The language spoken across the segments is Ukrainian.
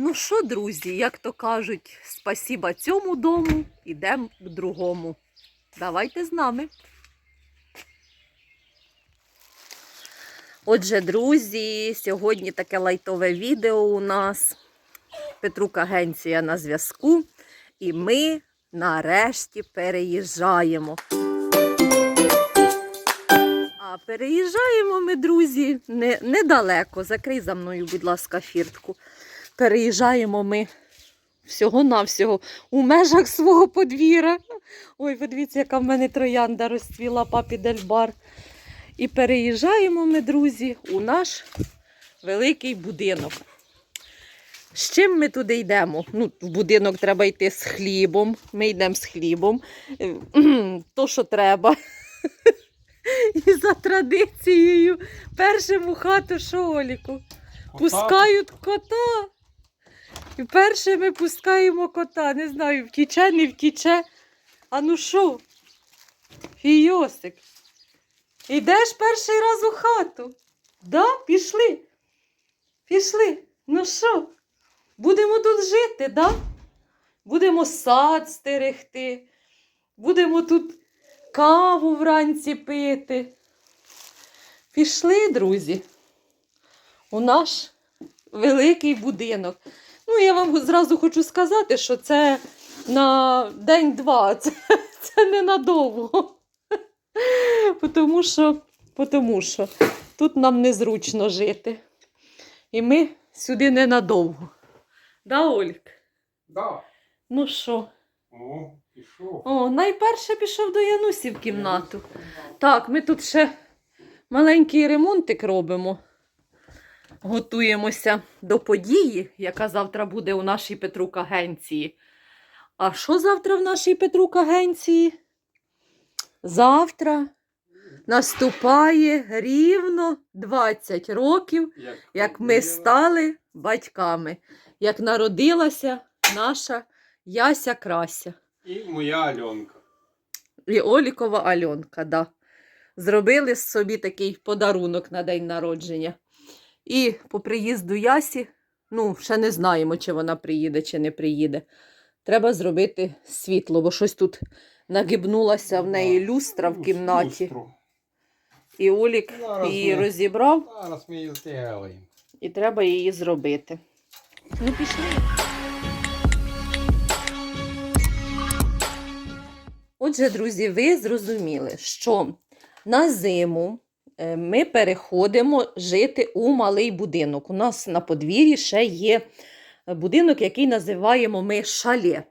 Ну що, друзі, як то кажуть, спасіба цьому дому, ідемо к другому. Давайте з нами. Отже, друзі, сьогодні таке лайтове відео у нас. Петрук Агенція на зв'язку. І ми нарешті переїжджаємо. А переїжджаємо ми, друзі, не, недалеко. Закрий за мною, будь ласка, фіртку. Переїжджаємо ми всього-навсього у межах свого подвір'я. Ой, подивіться, яка в мене троянда розцвіла папі Дельбар. І переїжджаємо ми, друзі, у наш великий будинок. З чим ми туди йдемо? Ну, в будинок треба йти з хлібом. Ми йдемо з хлібом. Е, То, що треба. І за традицією першим у хату шоліку. Пускають кота. І перше ми пускаємо кота. Не знаю, втіче, не втіче. А ну що? Фійосик. Ідеш перший раз у хату? Да? Пішли. Пішли. Ну що? Будемо тут жити, да? Будемо сад стерегти. Будемо тут каву вранці пити. Пішли, друзі, у наш великий будинок. Ну, я вам зразу хочу сказати, що це на день-два, це, це ненадовго. Тому що, тому що тут нам незручно жити. І ми сюди ненадовго. Да, Ольк? Да. Ну що? О, пішов. О, найперше пішов до Янусі в кімнату. Так, ми тут ще маленький ремонтик робимо. Готуємося до події, яка завтра буде у нашій Петрук агенції. А що завтра в нашій Петрук агенції? Завтра наступає рівно 20 років, як ми стали батьками, як народилася наша Яся Крася. І моя Альонка. І Олікова Альонка, да. Зробили собі такий подарунок на день народження. І по приїзду Ясі, ну, ще не знаємо, чи вона приїде, чи не приїде. Треба зробити світло, бо щось тут нагибнулася в неї люстра в кімнаті. І Олік її розібрав, Зараз ми її зробимо. і треба її зробити. Ну, пішли. Отже, друзі, ви зрозуміли, що на зиму ми переходимо жити у малий будинок. У нас на подвір'ї ще є будинок, який називаємо ми шале.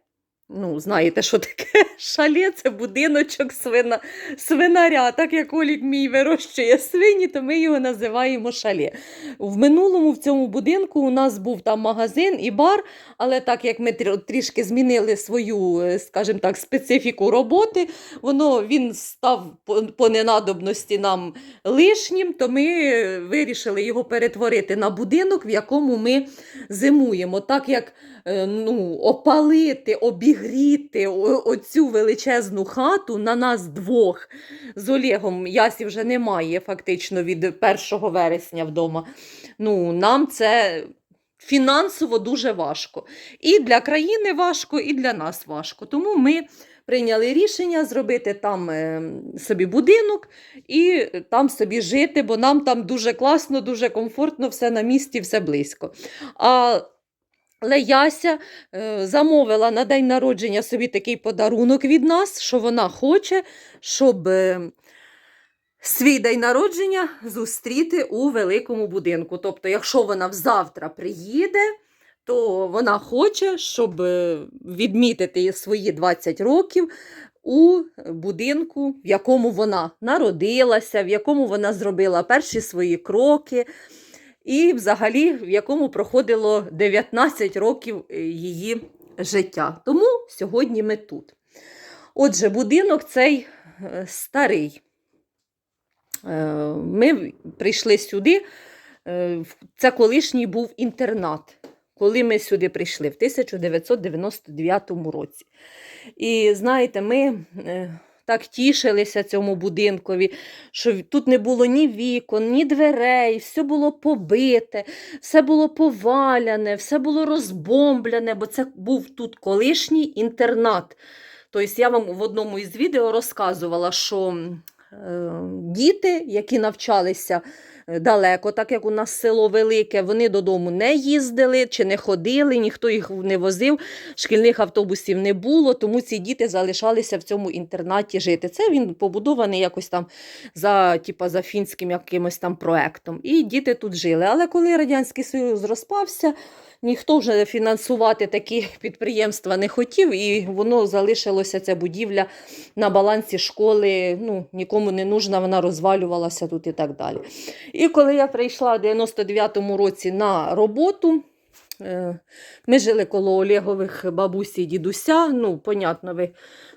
Ну, знаєте, що таке шале? Це будиночок свина, свинаря. Так як Олік мій вирощує свині, то ми його називаємо шале. В минулому в цьому будинку у нас був там магазин і бар, але так як ми трішки змінили свою, е, скажімо так, специфіку роботи, воно він став по, ненадобності нам лишнім, то ми е, вирішили його перетворити на будинок, в якому ми зимуємо. Так як ну, опалити, обігріти оцю величезну хату на нас двох з Олегом. Ясі вже немає фактично від 1 вересня вдома. Ну, нам це фінансово дуже важко. І для країни важко, і для нас важко. Тому ми прийняли рішення зробити там е, собі будинок і там собі жити, бо нам там дуже класно, дуже комфортно, все на місці, все близько. А але Яся е, замовила на день народження собі такий подарунок від нас, що вона хоче, щоб е, свій день народження зустріти у великому будинку. Тобто, якщо вона завтра приїде, то вона хоче, щоб е, відмітити свої 20 років у будинку, в якому вона народилася, в якому вона зробила перші свої кроки. І взагалі, в якому проходило 19 років е, її життя. Тому сьогодні ми тут. Отже, будинок цей е, старий. Е, Ми прийшли сюди. Це колишній був інтернат, коли ми сюди прийшли в 1999 році. І знаєте, ми так тішилися цьому будинкові, що тут не було ні вікон, ні дверей, все було побите, все було поваляне, все було розбомблене, бо це був тут колишній інтернат. Тобто я вам в одному із відео розказувала, що е, діти, які навчалися далеко, так як у нас село велике, вони додому не їздили чи не ходили, ніхто їх не возив, шкільних автобусів не було, тому ці діти залишалися в цьому інтернаті жити. Це він побудований якось там за, типа, за фінським якимось там проектом. І діти тут жили. Але коли Радянський Союз розпався, ніхто вже фінансувати такі підприємства не хотів, і воно залишилося ця будівля на балансі школи. Ну, нікому не нужна, вона розвалювалася тут і так далі. І коли я прийшла в 99-му році на роботу. е, Ми жили коло Олегових бабусі і дідуся. Ну, понятно, ви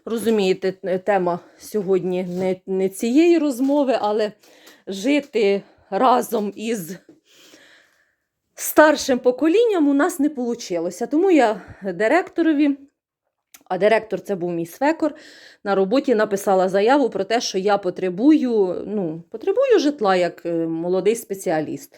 розумієте, е, тема сьогодні не, не цієї розмови, але жити разом із старшим поколінням у нас не вийшло. Тому я директорові, а директор це був мій свекор, на роботі написала заяву про те, що я потребую, ну, потребую житла як е, молодий спеціаліст.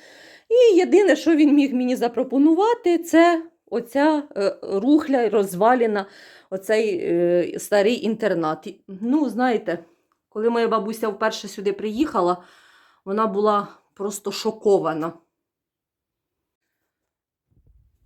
І єдине, що він міг мені запропонувати, це оця е, рухля розвалена, оцей е, старий інтернат. Ну, знаєте, коли моя бабуся вперше сюди приїхала, вона була просто шокована.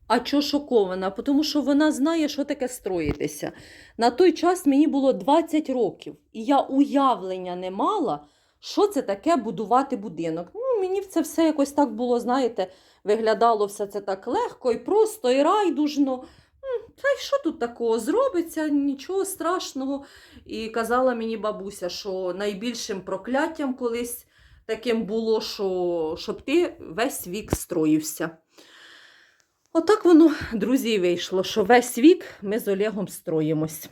А чого шокована? Тому що вона знає, що таке строїтися. На той час мені було 20 років, і я уявлення не мала, що це таке будувати будинок. Ну, мені це все якось так було, знаєте, виглядало все це так легко і просто, і райдужно. Та й що тут такого зробиться, нічого страшного. І казала мені бабуся, що найбільшим прокляттям колись таким було, що щоб ти весь вік строївся. Отак воно, друзі, вийшло, що весь вік ми з Олегом строїмось.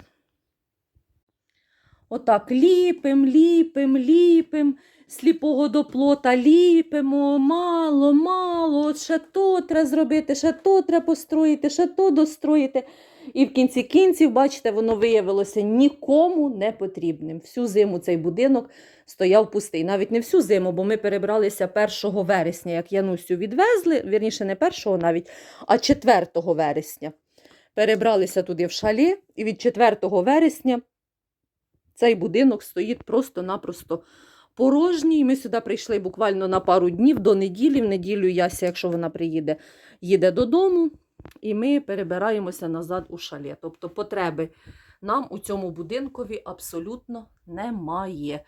Отак ліпим, ліпим, ліпим, сліпого до плота ліпимо, мало, мало, от ще то треба зробити, ще то треба построїти, ще то достроїти. І в кінці кінців, бачите, воно виявилося нікому не потрібним. Всю зиму цей будинок стояв пустий. Навіть не всю зиму, бо ми перебралися 1 вересня, як Янусю відвезли, вірніше, не 1 навіть, а 4 вересня. Перебралися туди в шалі, і від 4 вересня цей будинок стоїть просто-напросто порожній. Ми сюди прийшли буквально на пару днів до неділі. В неділю Яся, якщо вона приїде, їде додому, і ми перебираємося назад у шале. Тобто потреби нам у цьому будинкові абсолютно немає.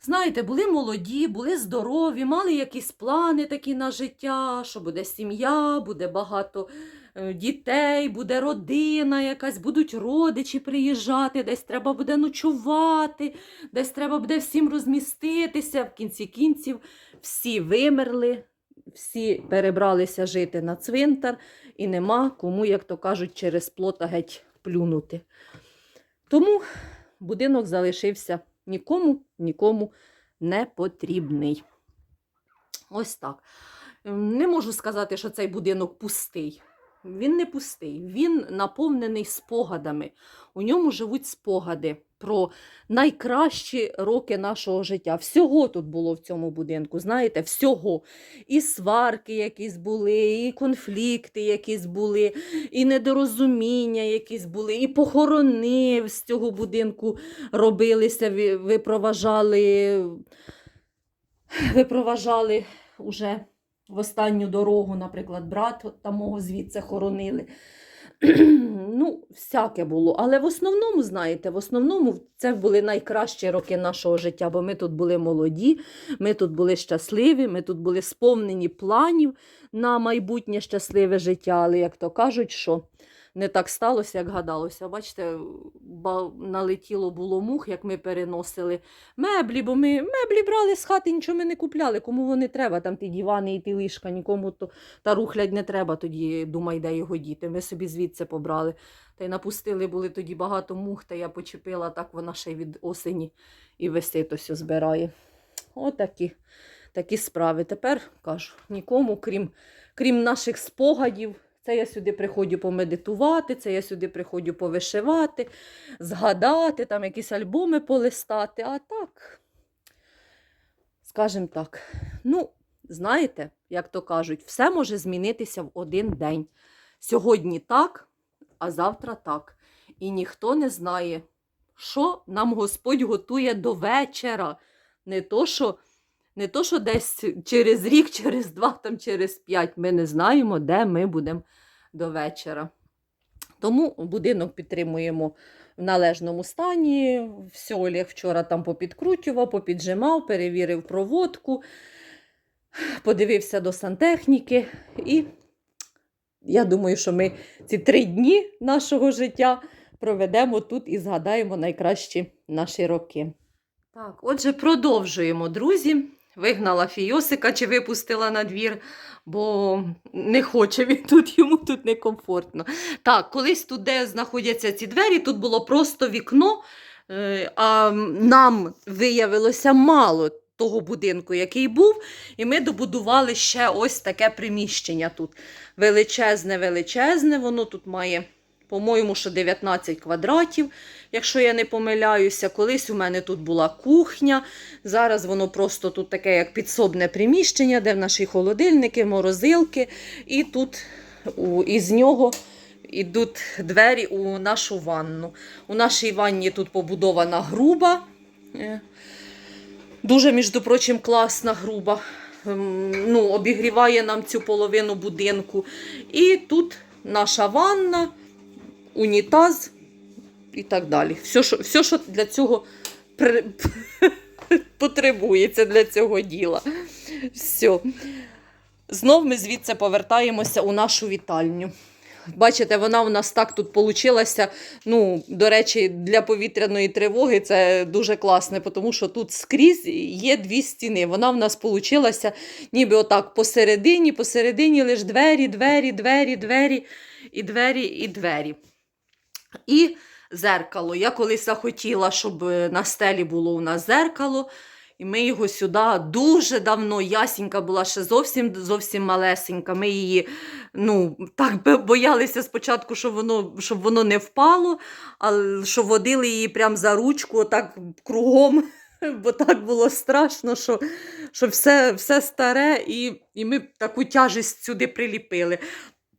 Знаєте, були молоді, були здорові, мали якісь плани такі на життя, що буде сім'я, буде багато е, дітей, буде родина якась, будуть родичі приїжджати, десь треба буде ночувати, десь треба буде всім розміститися. В кінці кінців всі вимерли, всі перебралися жити на цвинтар, і нема кому, як то кажуть, через плота геть плюнути. Тому будинок залишився нікому, нікому не потрібний. Ось так. Не можу сказати, що цей будинок пустий. Він не пустий, він наповнений спогадами. У ньому живуть спогади про найкращі роки нашого життя. Всього тут було в цьому будинку, знаєте, всього. І сварки якісь були, і конфлікти якісь були, і недорозуміння якісь були, і похорони з цього будинку робилися, випроважали, випроважали уже в останню дорогу, наприклад, брат там мого звідси хоронили. ну, всяке було. Але в основному, знаєте, в основному це були найкращі роки нашого життя, бо ми тут були молоді, ми тут були щасливі, ми тут були сповнені планів на майбутнє щасливе життя. Але, як то кажуть, що не так сталося, як гадалося. Бачите, ба- налетіло було мух, як ми переносили меблі, бо ми меблі брали з хати, нічого ми не купляли. Кому вони треба, там ті дивани і ті ліжка, нікому то та рухлядь не треба, тоді думай, де його діти. Ми собі звідси побрали. Та й напустили були тоді багато мух, та я почепила, так вона ще від осені і висить ось збирає. Отакі такі справи. Тепер кажу, нікому, крім, крім наших спогадів, Це я сюди приходжу помедитувати, це я сюди приходжу повишивати, згадати, там якісь альбоми полистати. А так, скажімо так, ну, знаєте, як то кажуть, все може змінитися в один день. Сьогодні так, а завтра так. І ніхто не знає, що нам Господь готує до вечора. Не то, що, не то, що десь через рік, через два, там, через п'ять. Ми не знаємо, де ми будемо до вечора. Тому будинок підтримуємо в належному стані. Все, Олег вчора там попідкрутював, попіджимав, перевірив проводку, подивився до сантехніки. І я думаю, що ми ці три дні нашого життя проведемо тут і згадаємо найкращі наші роки. Так, отже, продовжуємо, друзі. Вигнала Фійосика чи випустила на двір, бо не хоче він тут, йому тут некомфортно. Так, колись тут, де знаходяться ці двері, тут було просто вікно, е, а нам виявилося мало того будинку, який був, і ми добудували ще ось таке приміщення тут. Величезне, величезне, воно тут має, по-моєму, що 19 квадратів, якщо я не помиляюся. Колись у мене тут була кухня. Зараз воно просто тут таке, як підсобне приміщення, де в наші холодильники, морозилки, і тут із нього йдуть двері у нашу ванну. У нашій ванні тут побудована груба. е, Дуже, між прочим, класна груба. Ем, Ну, обігріває нам цю половину будинку. І тут наша ванна, унітаз і так далі. Все, що, все, що для цього при... потребується для цього діла. Все. Знов ми звідси повертаємося у нашу вітальню. Бачите, вона у нас так тут получилася. Ну, до речі, для повітряної тривоги це дуже класно, тому що тут скрізь є дві стіни. Вона в нас получилася ніби отак посередині, посередині лише двері, двері, двері, двері і двері, і двері. І зеркало. Я колись захотіла, щоб на стелі було у нас зеркало. І ми його сюди дуже давно, ясінька була ще зовсім зовсім малесенька. Ми її ну, так боялися спочатку, щоб воно, щоб воно не впало, але що водили її прямо за ручку, отак кругом, бо так було страшно, що, що все, все старе, і, і ми таку тяжесть сюди приліпили.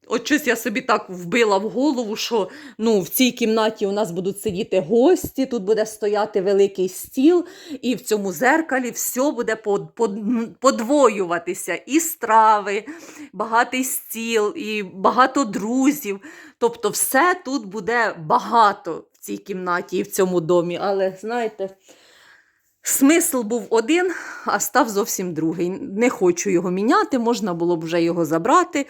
От щось я собі так вбила в голову, що ну, в цій кімнаті у нас будуть сидіти гості, тут буде стояти великий стіл, і в цьому зеркалі все буде под- под- подвоюватися. І страви, багатий стіл, і багато друзів. Тобто, все тут буде багато в цій кімнаті і в цьому домі. Але знаєте. Смисл був один, а став зовсім другий. Не хочу його міняти, можна було б вже його забрати,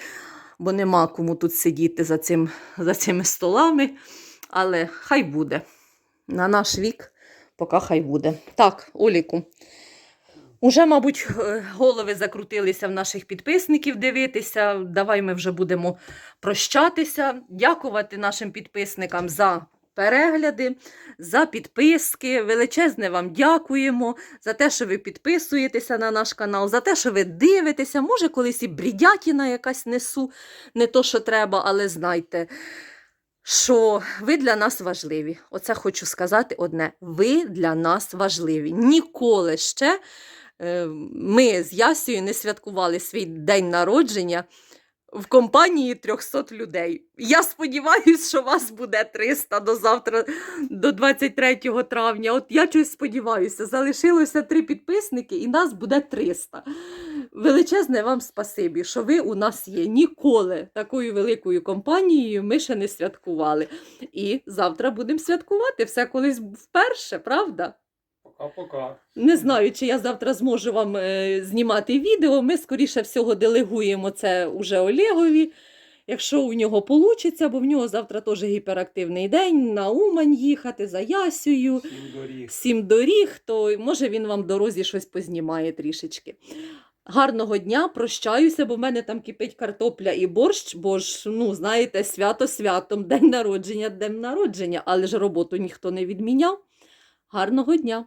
бо нема кому тут сидіти за, цим, за цими столами. Але хай буде. На наш вік, поки хай буде. Так, Оліку. Уже, мабуть, е, голови закрутилися в наших підписників дивитися. Давай ми вже будемо прощатися. Дякувати нашим підписникам за перегляди, за підписки. Величезне вам дякуємо за те, що ви підписуєтеся на наш канал, за те, що ви дивитеся. Може, колись і брідятіна якась несу, не то, що треба, але знайте. Що ви для нас важливі. Оце хочу сказати одне: ви для нас важливі. Ніколи ще е, ми з Ясею не святкували свій день народження в компанії 300 людей. Я сподіваюся, що вас буде 300 до завтра, до 23 травня. От я щось сподіваюся, залишилося три підписники, і нас буде 300. Величезне вам спасибі, що ви у нас є. Ніколи такою великою компанією ми ще не святкували. І завтра будемо святкувати все колись вперше, правда? Пока-пока. Не знаю, чи я завтра зможу вам е, знімати відео. Ми, скоріше всього, делегуємо це уже Олегові. Якщо у нього вийде, бо в нього завтра теж гіперактивний день, на Умань їхати за Ясею, Всім доріг. сім доріг, то може він вам в дорозі щось познімає трішечки. Гарного дня, прощаюся, бо в мене там кипить картопля і борщ, бо ж, ну, знаєте, свято святом, день народження, день народження, але ж роботу ніхто не відміняв. Гарного дня!